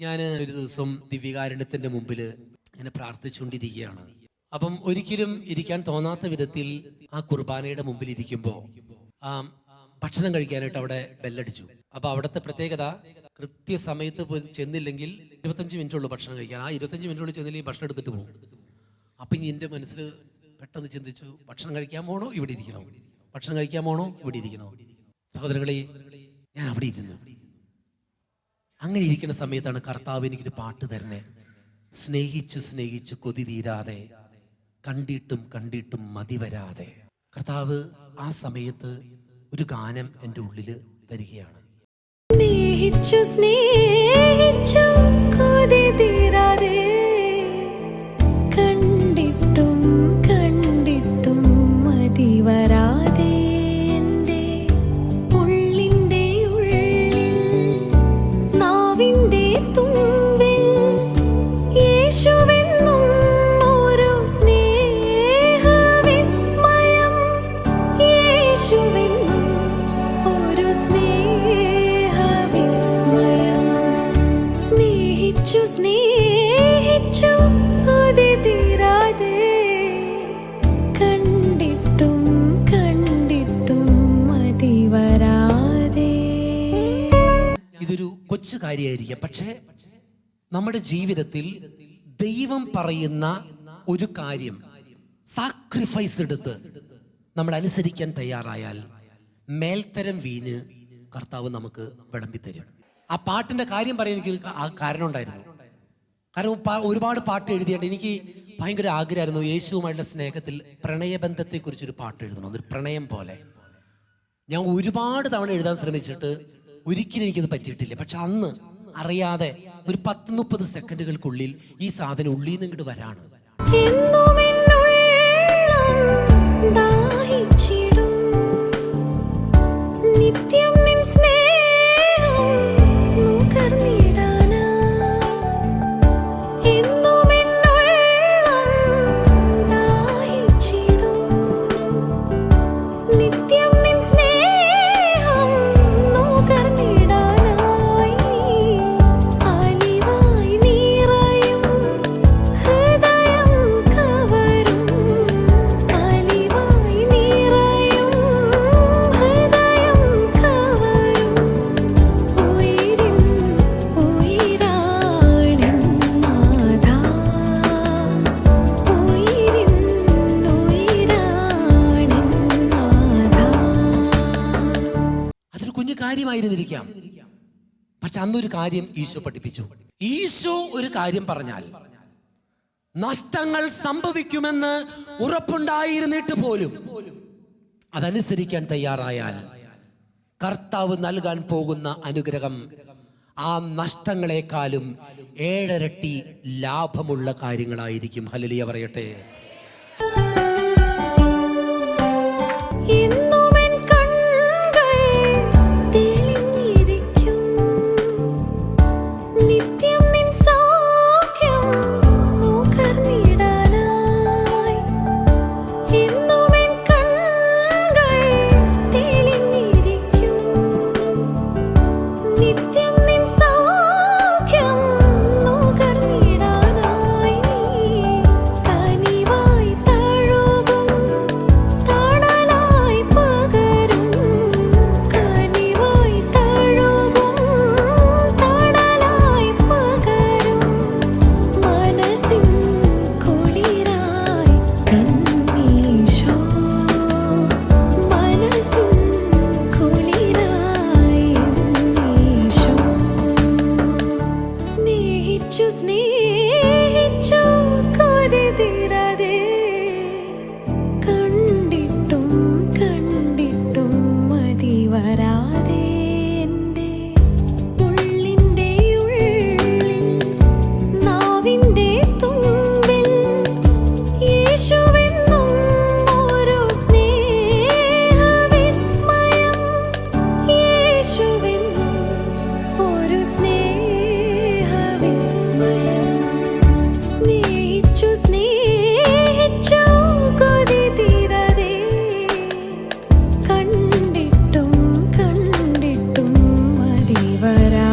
ഞാൻ ഒരു ദിവസം ദിവ്യകാരണത്തിന്റെ മുമ്പിൽ ഇങ്ങനെ പ്രാർത്ഥിച്ചുകൊണ്ടിരിക്കുകയാണ്. അപ്പം ഒരിക്കലും ഇരിക്കാൻ തോന്നാത്ത വിധത്തിൽ ആ കുർബാനയുടെ മുമ്പിൽ ഇരിക്കുമ്പോൾ ആ ഭക്ഷണം കഴിക്കാനായിട്ട് അവിടെ ബെല്ലടിച്ചു. അപ്പൊ അവിടുത്തെ പ്രത്യേകത കൃത്യസമയത്ത് ചെന്നില്ലെങ്കിൽ ഇരുപത്തഞ്ച് മിനിറ്റ് ഉള്ളൂ ഭക്ഷണം കഴിക്കാൻ. ആ ഇരുപത്തഞ്ച് മിനിറ്റുള്ളിൽ ചെന്നില്ലെങ്കിൽ ഭക്ഷണം എടുത്തിട്ട് പോകും. അപ്പൊ ഇനി എന്റെ മനസ്സിൽ പെട്ടെന്ന് ചിന്തിച്ചു ഭക്ഷണം കഴിക്കാൻ പോണോ? ഇവിടെ ഇരിക്കണോ. ഭക്ഷണം കഴിക്കാൻ പോണോ? ഇവിടെ ഇരിക്കണോ. സഹോദരങ്ങളെ ഞാൻ അവിടെ ഇരുന്നു. അങ്ങനെ ഇരിക്കുന്ന സമയത്താണ് കർത്താവ് എനിക്കൊരു പാട്ട് തരണേ സ്നേഹിച്ചു സ്നേഹിച്ചു കൊതി തീരാതെ കണ്ടിട്ടും കണ്ടിട്ടും മതി വരാതെ. കർത്താവ് ആ സമയത്ത് ഒരു ഗാനം എന്റെ ഉള്ളിൽ തരികയാണ്. സ്നേഹിച്ചു സ്നേഹിച്ചു കൊതി തീരാതെ ഇതൊരു കൊച്ചു കാര്യമായിരിക്കാം. പക്ഷേ നമ്മുടെ ജീവിതത്തിൽ ദൈവം പറയുന്ന ഒരു കാര്യം സാക്രിഫൈസ് എടുത്ത് നമ്മൾ അനുസരിക്കാൻ തയ്യാറായാൽ മേൽത്തരം വീഞ്ഞ് കർത്താവ് നമുക്ക് വിളമ്പി തരും ആ പാട്ടിന്റെ കാര്യം പറയാൻ എനിക്ക് ആ കാരണം ഉണ്ടായിരുന്നു. കാരണം ഒരുപാട് പാട്ട് എഴുതിയിട്ട് എനിക്ക് ഭയങ്കര ആഗ്രഹമായിരുന്നു യേശുവുമായിട്ടുള്ള സ്നേഹത്തിൽ പ്രണയബന്ധത്തെക്കുറിച്ചൊരു പാട്ട് എഴുതണം. ഒരു പ്രണയം പോലെ. ഞാൻ ഒരുപാട് തവണ എഴുതാൻ ശ്രമിച്ചിട്ട് ഒരിക്കലും എനിക്കത് പറ്റിയിട്ടില്ല. പക്ഷെ അന്ന് അറിയാതെ ഒരു പത്ത് മുപ്പത് സെക്കൻഡുകൾക്കുള്ളിൽ ഈ സാധനം ഉള്ളിൽ നിന്ന് ഇങ്ങോട്ട് വരാണ്. കാര്യമായിരുന്നിരിക്കാം. പക്ഷെ അന്നൊരു കാര്യം ഈശോ പഠിപ്പിച്ചു. ഈശോ ഒരു കാര്യം പറഞ്ഞാൽ നഷ്ടങ്ങൾ സംഭവിക്കുമെന്ന് ഉറപ്പുണ്ടായിരുന്നിട്ട് പോലും അതനുസരിക്കാൻ തയ്യാറായാൽ കർത്താവ് നൽകാൻ പോകുന്ന അനുഗ്രഹം ആ നഷ്ടങ്ങളെക്കാളും ഏഴരട്ടി ലാഭമുള്ള കാര്യങ്ങളായിരിക്കും. ഹലലിയ പറയട്ടെ. but I